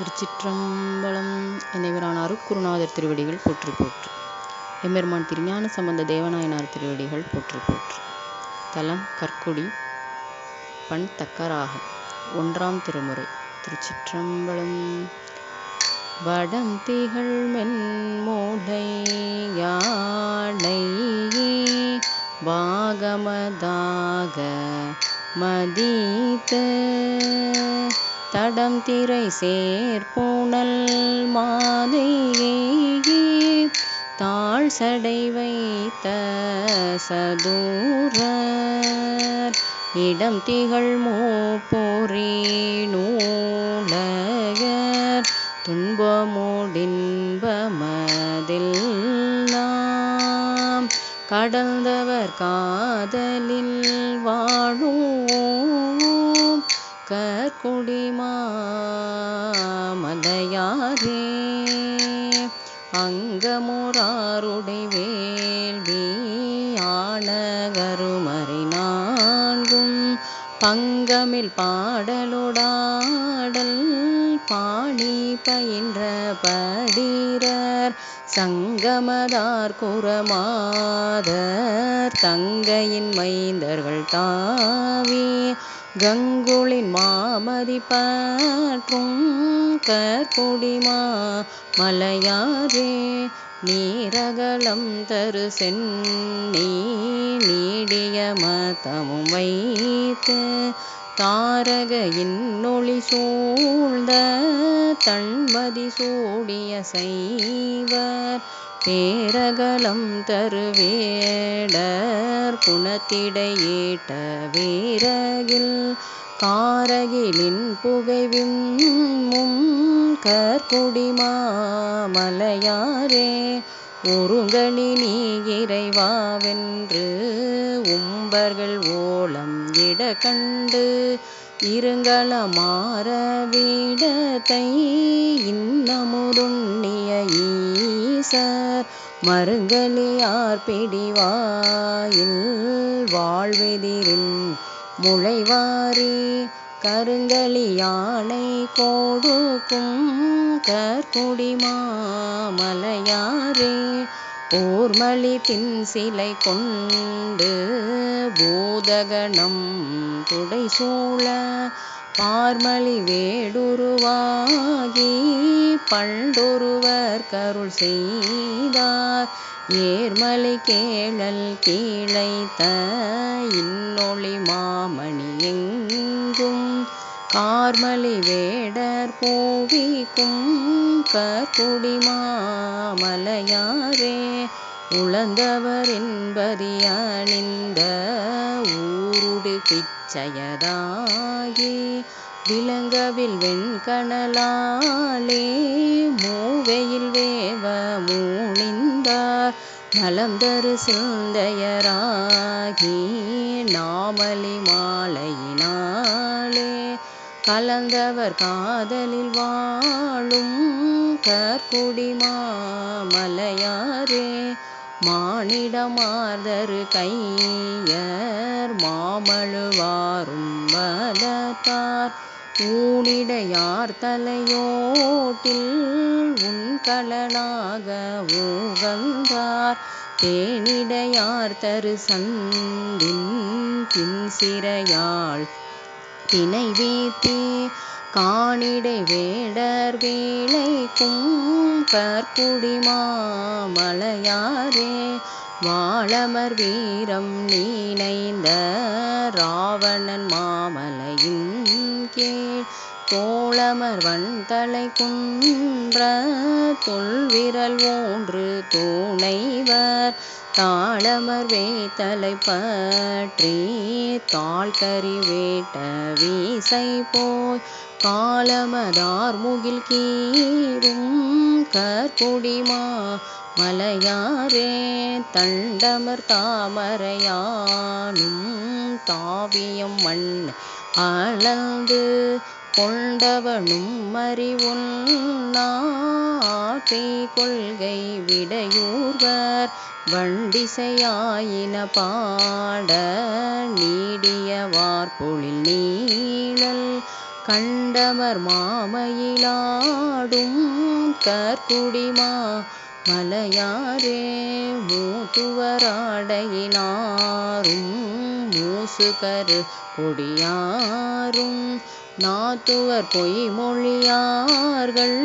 திருச்சிற்றம்பலம் இறைவரான அருட்குருநாதர் திருவடிகள் போற்றி போற்று. எம்பெருமான் திருஞான சம்பந்த தேவநாயனார் திருவடிகள் போற்றி போற்று. தலம் கற்குடி பண் தக்கராக. ஒன்றாம் திருமுறை. திருச்சிற்றம்பலம். வடம் திகழ் மென்மூடை யாடை பாகமதாக மதித்த தடம் திரை சேர்பூனல் மாதையே தாழ் சடை வைத்த சதூரர். இடம் திகழ் மூப்போரே நூலகர். துன்பமோடின்பமதில் நாம் கடந்தவர் காதலில் வாழும் கொடிமா பங்கமில் பாடலோடாடல் பாணி பயின்ற படிரர் சங்கமதார் குரமாதர் தங்கையின் மைந்தர்கள் தாவி கங்குளின் மாமதி பற்றும் கற்குடிமா மலையாரே நீரகலம் தரு சென்னி நீடிய மதமும் வைத்து தாரக இன்னொளி சூழ்ந்த தன்மதி சூடிய செய்வர் பேரகலம் தருவேடர் புனத்திடையேட்ட வீரகில் காரகிலின் புகைவிம்மும் கற்குடிமாமலையாரே ஒருங்கணி நீ இறைவாவென்று உம்பர்கள் ஓலம் இட கண்டு இருங்களமாற வீடத்தை இன்னமுருண்ணிய ஈசர் மருங்கலியார் பிடிவாயில் வாழ்வெதிரின் முளைவாரி கருங்கலி யானை கொடுக்கும் கற்குடிமா மலையாரே போர்மலி தின் சிலை கொண்டு பூதகணம் துடை சூழ பார்மலி வேடுருவாகி பண்டொருவர் கருள் செய்தார். ஏர்மலை கேழல் கீழைத்த இன்னொளி மாமணி எங்கும். கார்மலி வேடர் பூவிக்கும் கற்குடி மலையாரே உழந்தவர் என்பதி அணிந்த ஊருடு விலங்கவில் வெண்கணலாலே மூவையில் வேவ மூணிந்தார் நலம் தரு சிந்தையராகி நாமலி மாலையினாலே. கலந்தவர் காதலில் வாழும் கற்குடி மலையாரே மானிடமார்தரு கையர் மாமழுவாரும் வலத்தார் ஊனிடையார் தலையோட்டில் உண்கலனாக உகந்தார் தேனிடையார் தரு சந்தின் பின்சிறையாள் தினை வீத்தி காணிடை வேடர் வேலைக்கும் கற்குடிமாமலையாரே வாழமர் வீரம் நீனைந்த ராவணன் மாமலையின் கீழ். தோழமர் வண்தலை குன்ற தொல்விரல் ஒன்று துணைவர். தாழமர் வேத்தலை பற்றி தாழ்கறி வேட்ட வீசை போய். காலமதார் முகில் கீரும் கற்குடிமா மலையாரே தண்டமர் தாமரையானும் தாவியம் மண் அளந்து கொண்டவனும் அறிவுன்னாட்டை கொள்கை விடையூர்வர் வண்டிசையாயின பாட நீடியவார் பொழில் நீழல் கண்டமர் மாமயிலாடும் கற்குடிமா மலையாரே மூத்துவராடையினாரும் மூசுகரு கொடியாரும் நாத்துவர் பொய்மொழியார்கள்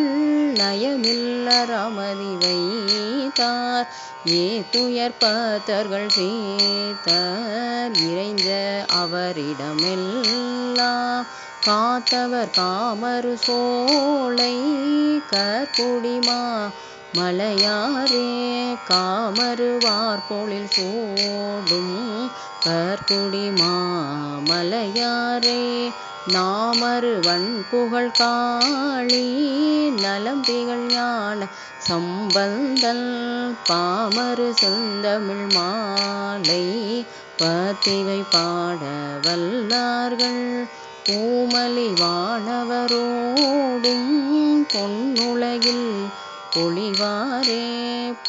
நயமில்லரமதி வைத்தார். ஏத்துயர் பத்தர்கள் சீத்தர் இறைஞ்ச அவரிடமெல்லாம் காத்தவர் காமரு சோலை கற்குடிமா மலையாரே காமருவார் பொழில் சோடும் கற்குடிமா மலையாரே நாமரு வன்புகழ் காளி நலம்பிகள் ஞான சம்பந்தல் பாமரு செந்தமிழ் மாலை பத்திவை பாட வல்லார்கள் பூமலி வானவரோடும் பொன்னுலகில் பொழிவாரே.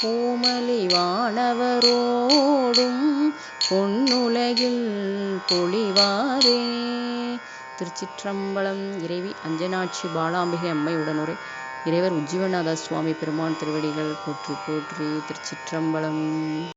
பூமலி வானவரோடும் பொன்னுலகில் பொழிவாரே. திருச்சிற்றம்பலம் இறைவி அஞ்சனாட்சி பாலாம்பிகை அம்மை உடனுரை. இறைவர் உஜ்ஜீவநாத சுவாமி பெருமான் திருவடிகள் போற்றி போற்றி திருச்சிற்றம்பலம்.